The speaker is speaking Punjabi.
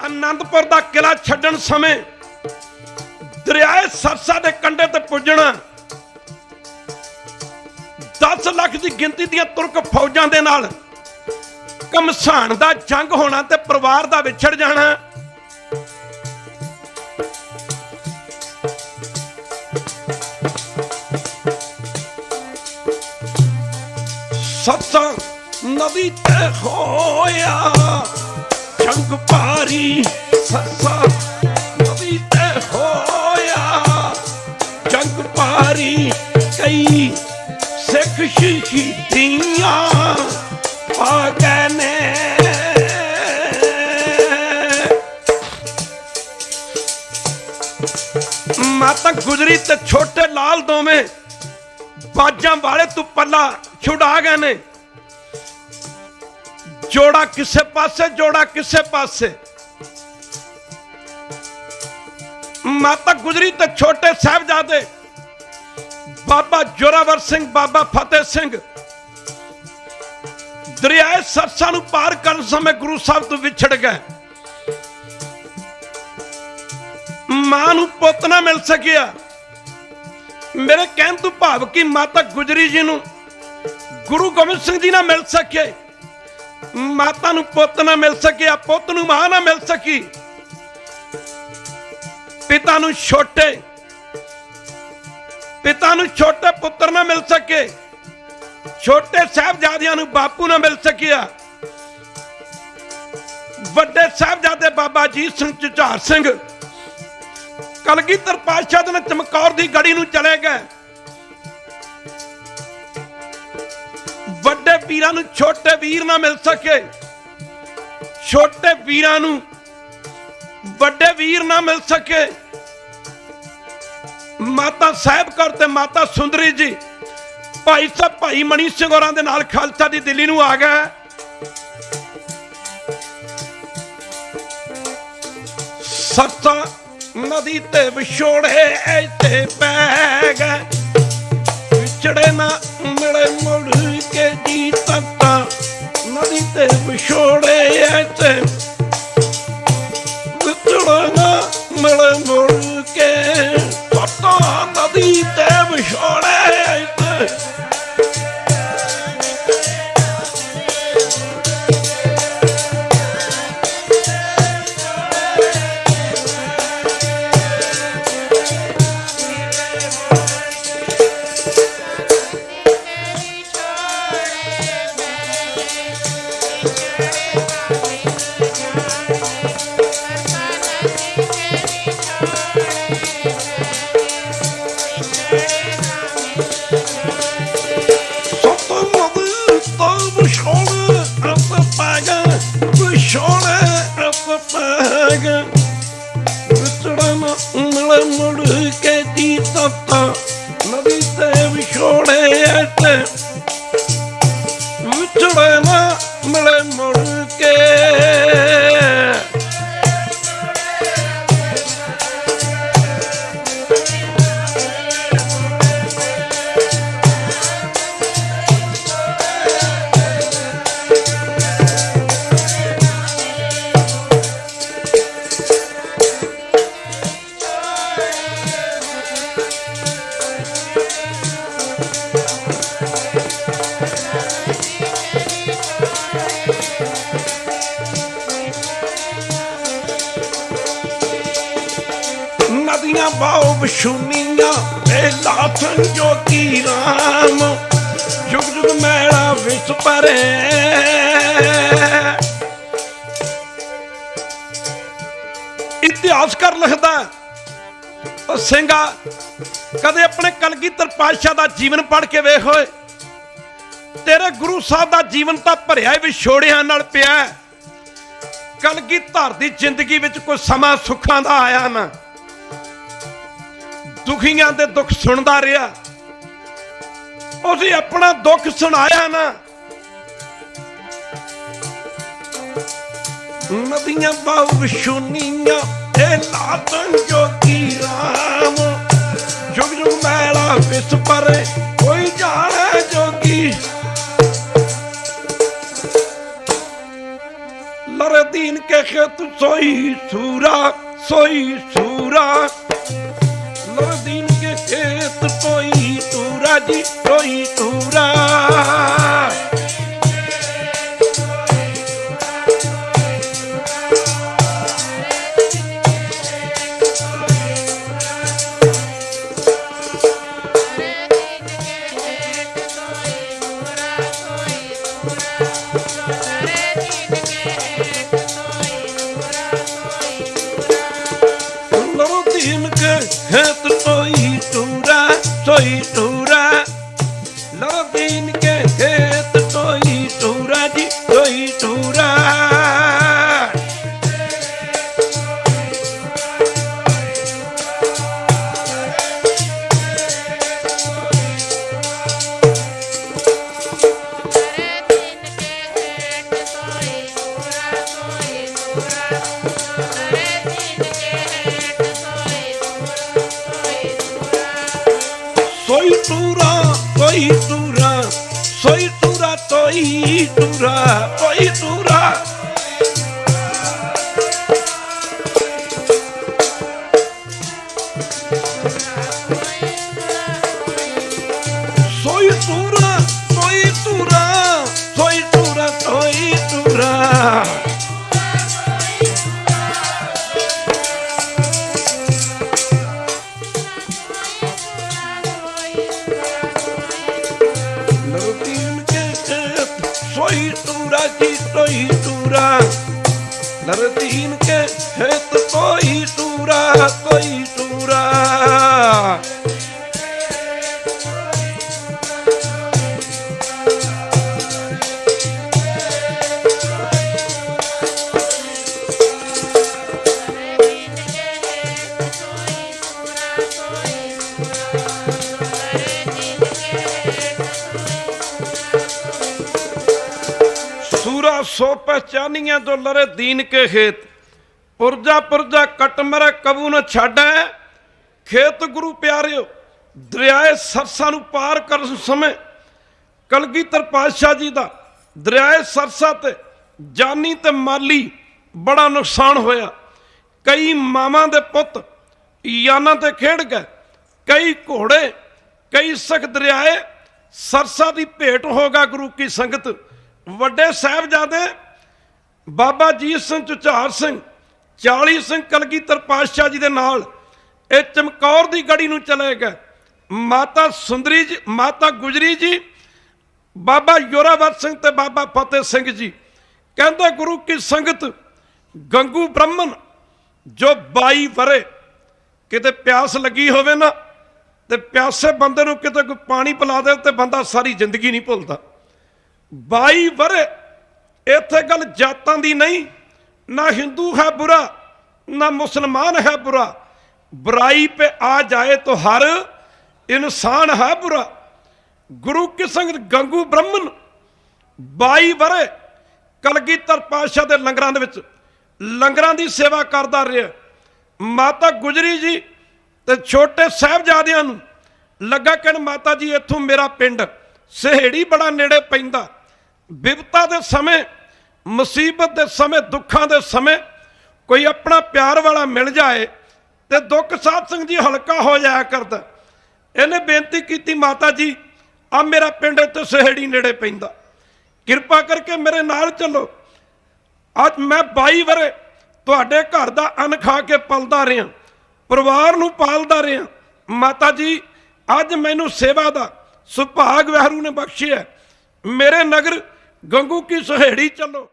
ਆਨੰਦਪੁਰ ਦਾ ਕਿਲਾ ਛੱਡਣ ਸਮੇਂ ਦਰਿਆਏ ਸਰਸਾ ਦੇ ਕੰਢੇ ਤੇ ਪੁੱਜਣਾ 10 ਲੱਖ ਦੀ ਗਿਣਤੀ ਦੀਆਂ ਤੁਰਕ ਫੌਜਾਂ ਦੇ ਨਾਲ ਕਮਸਾਨ ਦਾ ਜੰਗ ਹੋਣਾ ਤੇ ਪਰਿਵਾਰ ਦਾ ਵਿਛੜ ਜਾਣਾ। ਸੱਸਾਂ ਨਦੀ ਤੇ ਹੋਇਆ ਜੰਗ ਭਾਰੀ, ਸੱਸਾਂ ਨਦੀ ਤੇ ਹੋਇਆ। ਜੰਗ ਭਾਰੀ, ਕਈ ਸਿੱਖ ਸ਼ਹੀਦੀਆਂ ਆ ਗਏ ਨੇ। ਮਾਤਾ ਗੁਜਰੀ ਤੇ ਛੋਟੇ ਲਾਲ ਦੋਵੇਂ ਬਾਜਾਂ ਵਾਲੇ ਤੂੰ ਪੱਲਾ ਛੁਡਾ ਗਏ ਨੇ। ਜੋੜਾ ਕਿਸੇ ਪਾਸੇ, ਜੋੜਾ ਕਿਸੇ ਪਾਸੇ। ਮਾਤਾ ਗੁਜਰੀ ਤੇ ਛੋਟੇ ਸਾਹਿਬਜ਼ਾਦੇ, ਬਾਬਾ ਜੋਰਾਵਰ ਸਿੰਘ, ਬਾਬਾ ਫਤਿਹ ਸਿੰਘ, ਦਰਿਆਏ ਸਰਸਾ ਨੂੰ ਪਾਰ ਕਰਨ ਸਮੇਂ ਗੁਰੂ ਸਾਹਿਬ ਤੋਂ ਵਿਛੜ ਗਏ। ਮਾਂ ਨੂੰ ਪੁੱਤ ਨਾ ਮਿਲ ਸਕਿਆ। ਮੇਰੇ ਕਹਿਣ ਤੋਂ ਭਾਵ ਕਿ ਮਾਤਾ ਗੁਜਰੀ ਜੀ ਨੂੰ ਗੁਰੂ ਗੋਬਿੰਦ ਸਿੰਘ ਜੀ ਨਾ ਮਿਲ ਸਕੇ। ਮਾਤਾ ਨੂੰ ਪੁੱਤ ਨਾ ਮਿਲ ਸਕਿਆ ਪੁੱਤ ਨੂੰ ਮਾਂ ਨਾ ਮਿਲ ਸਕੀ। ਪਿਤਾ ਨੂੰ ਛੋਟੇ, ਪਿਤਾ ਨੂੰ ਛੋਟੇ ਪੁੱਤਰ ਨਾ ਮਿਲ ਸਕੇ। ਛੋਟੇ ਸਾਹਿਬਜ਼ਾਦਿਆਂ ਨੂੰ ਬਾਪੂ ਨਾ ਮਿਲ ਸਕਿਆ ਵੱਡੇ ਸਾਹਿਬਜ਼ਾਦੇ ਬਾਬਾ ਅਜੀਤ ਸਿੰਘ ਝੁਝਾਰ ਸਿੰਘ, ਕਲਗੀਧਰ ਪਾਤਸ਼ਾਹ ਦੇ ਚਮਕੌਰ ਦੀ ਗੜੀ ਨੂੰ ਚਲੇ ਗਏ। ਵੱਡੇ ਵੀਰਾਂ ਨੂੰ ਛੋਟੇ ਵੀਰ ਨਾ ਮਿਲ ਸਕੇ। ਛੋਟੇ ਵੀਰਾਂ ਨੂੰ ਵੱਡੇ ਵੀਰ ਨਾ ਮਿਲ ਸਕੇ। ਮਾਤਾ ਸਾਹਿਬ ਕੌਰ ਤੇ ਮਾਤਾ ਸੁੰਦਰੀ ਜੀ, ਭਾਈ ਸਾਹਿਬ, ਭਾਈ ਮਣੀ ਸਿੰਘ ਹੋਰਾਂ ਦੇ ਨਾਲ ਖਾਲਸਾ ਦੀ ਦਿੱਲੀ ਨੂੰ ਆ ਗਏ। ਸੱਤਾ ਨਦੀ ਤੇ ਵਿਛੋੜੇ ਐਤੇ ਪੈ ਗਏ। ਚੜੇ ਨਾ ਮਿਲੇ ਮੁੜ ਕੇ ਜੀ ਤੱਤਾ, ਨਦੀ ਤੇ ਵਿਛੋੜੇ ਐਤੇ ਵਿਛੜੇ ਨਾ ਮਿਲੇ ਮੁੜ ਕੇ push on. ਨਦੀਆਂ ਬਾਉ ਵਿਸ਼ੂਨੀਆਂ ਏ ਲਾਥਨ ਰਾਮ। ਜੁਗ ਜੁਗ ਮੈਲਾ ਵਿਸ ਪਰੇ। ਇਤਿਹਾਸਕਾਰ ਲਿਖਦਾ ਉਹ ਸਿੰਘਾ ਕਦੇ ਆਪਣੇ ਕਲਗੀਧਰ ਪਾਤਸ਼ਾਹ ਦਾ ਜੀਵਨ ਪੜ੍ਹ ਕੇ ਵੇਖ ਹੋਏ ਤੇਰੇ ਗੁਰੂ ਸਾਹਿਬ ਦਾ ਜੀਵਨ ਤਾਂ ਭਰਿਆ ਹੀ ਵਿਛੋੜਿਆਂ ਨਾਲ ਪਿਆ ਹੈ। ਕਲਗੀਧਰ ਦੀ ਜ਼ਿੰਦਗੀ ਵਿੱਚ ਕੋਈ ਸਮਾਂ ਸੁੱਖਾਂ ਦਾ ਆਇਆ ਨਾ। ਦੁਖੀਆਂ ਦੇ ਦੁੱਖ ਸੁਣਦਾ ਰਿਹਾ। ਉਹਨੇ ਆਪਣਾ ਦੁੱਖ ਸੁਣਾਇਆ ਨਾ। ਨਦੀਆਂ ਬਾਹ ਵਿਸ਼ੁਨੀਆਂ ਇਹ ਲਾਤਨ ਜੋਗੀ ਰਾਮ। ਜੁਗ ਜੁਗ ਮੈਲਾ ਵਿਸ ਪਰ ਕੋਈ ਜਾਣੇ ਜੋਗੀ। ਲਰ ਦੀਨ ਕੇ ਖੇਤ ਸੋਈ ਸੂਰਾ ਸੋਈ ਸੂਰਾ। রই তুরা soy tú. তুরা সই তুরা তই তুরা ওই তুরা सोई टूरा जी सोई टूरा लरदीन के खेत सोई टूरा सोई टूरा ਸੂਰਾ ਸੋ ਪਹਿਚਾਨੀਆਂ ਤੋਂ ਲਰੇ ਦੀਨ ਕੇ ਖੇਤ। ਪੁਰਜਾ ਪੁਰਜਾ ਕਟ ਮਰੇ ਕਬੂ ਨ ਛਾੜੈ ਖੇਤ ਗੁਰੂ ਦਰਿਆਏ ਸਰਸਾ ਨੂੰ ਪਾਰ ਕਰਨ ਸਮੇਂ ਕਲਗੀਧਰ ਪਾਤਸ਼ਾਹ ਜੀ ਦਾ ਦਰਿਆਏ ਸਰਸਾ ਤੇ ਜਾਨੀ ਤੇ ਮਾਲੀ ਬੜਾ ਨੁਕਸਾਨ ਹੋਇਆ। ਕਈ ਮਾਵਾਂ ਦੇ ਪੁੱਤ ਯਾਨਾਂ ਤੇ ਖੇਡ ਗਏ। ਕਈ ਘੋੜੇ, ਕਈ ਸਖ ਦਰਿਆਏ ਸਰਸਾ ਦੀ ਭੇਟ ਹੋਗਾ ਗੁਰੂ ਕੀ ਸੰਗਤ। ਵੱਡੇ ਸਾਹਿਬਜ਼ਾਦੇ ਬਾਬਾ ਜੀਤ ਸਿੰਘ ਚੁਚਾਰ ਸਿੰਘ 40 ਸਿੰਘ ਕਲਗੀਧਰ ਪਾਤਸ਼ਾਹ ਜੀ ਦੇ ਨਾਲ ਇਹ ਚਮਕੌਰ ਦੀ ਗੜੀ ਨੂੰ ਚਲੇ ਗਏ। ਮਾਤਾ ਸੁੰਦਰੀ ਜੀ, ਮਾਤਾ ਗੁਜਰੀ ਜੀ, ਬਾਬਾ ਯੋਰਾਵਰ ਸਿੰਘ ਤੇ ਬਾਬਾ ਫਤਿਹ ਸਿੰਘ ਜੀ। ਕਹਿੰਦੇ ਗੁਰੂ ਕੀ ਸੰਗਤ, ਗੰਗੂ ਬ੍ਰਾਹਮਣ, ਜੋ 22 ਵਰੇ, ਕਿਤੇ ਪਿਆਸ ਲੱਗੀ ਹੋਵੇ ਨਾ, ਤੇ ਪਿਆਸੇ ਬੰਦੇ ਨੂੰ ਕਿਤੇ ਕੋਈ ਪਾਣੀ ਪਿਲਾ ਦੇ ਤੇ ਬੰਦਾ ਸਾਰੀ ਜ਼ਿੰਦਗੀ ਨਹੀਂ ਭੁੱਲਦਾ। ਬਾਈ ਵਰੇ, ਇੱਥੇ ਗੱਲ ਜਾਤਾਂ ਦੀ ਨਹੀਂ, ਨਾ ਹਿੰਦੂ ਹੈ ਬੁਰਾ, ਨਾ ਮੁਸਲਮਾਨ ਹੈ ਬੁਰਾ। ਬੁਰਾਈ पे ਆ ਜਾਏ तो ਹਰ, ਇਨਸਾਨ ਹੈ ਬੁਰਾ। ਗੁਰੂ ਕਿਸੰਗ ਗੰਗੂ ਬ੍ਰਹਮਨ, ਬਾਈ ਵਰੇ, ਕਲਗੀਧਰ ਪਾਸ਼ਾ ਦੇ ਲੰਗਰਾਂ ਦੇ ਵਿੱਚ, ਲੰਗਰਾਂ ਦੀ ਸੇਵਾ ਕਰਦਾ ਰਿਹਾ। ਮਾਤਾ ਗੁਜਰੀ ਜੀ ਤੇ ਛੋਟੇ ਸਹਿਬਜ਼ਾਦਿਆਂ ਨੂੰ ਲੱਗਾ ਕਹਿਣ, ਮਾਤਾ ਜੀ, ਇੱਥੋਂ ਮੇਰਾ ਪਿੰਡ, ਸਹੇੜੀ ਬੜਾ ਨੇੜੇ ਪੈਂਦਾ। ਵਿਪਤਾ ਦੇ ਸਮੇਂ, ਮੁਸੀਬਤ ਦੇ ਸਮੇਂ, ਦੁੱਖਾਂ ਦੇ ਸਮੇਂ ਕੋਈ ਆਪਣਾ ਪਿਆਰ ਵਾਲਾ ਮਿਲ ਜਾਏ ਤੇ ਦੁੱਖ ਸਾਧ ਸਿੰਘ ਜੀ ਹਲਕਾ ਹੋ ਜਾਇਆ ਕਰਦਾ। ਇਹਨੇ ਬੇਨਤੀ ਕੀਤੀ, ਮਾਤਾ ਜੀ ਆ ਮੇਰਾ ਪਿੰਡ ਇੱਥੇ ਸਹੇੜੀ ਨੇੜੇ ਪੈਂਦਾ। ਕਿਰਪਾ ਕਰਕੇ ਮੇਰੇ ਨਾਲ ਚੱਲੋ। ਅੱਜ ਮੈਂ 22 ਵਰੇ ਤੁਹਾਡੇ ਘਰ ਦਾ ਅੰਨ ਖਾ ਕੇ ਪਲਦਾ ਰਿਹਾ, ਪਰਿਵਾਰ ਨੂੰ ਪਾਲਦਾ ਰਿਹਾ। ਮਾਤਾ ਜੀ, ਅੱਜ ਮੈਨੂੰ ਸੇਵਾ ਦਾ ਸੁਭਾਗ ਵਹਿਰੂ ਨੇ ਬਖਸ਼ਿਆ। ਮੇਰੇ ਨਗਰ ਗੰਗੂ ਕੀ ਸਹੇੜੀ ਚੱਲੋ।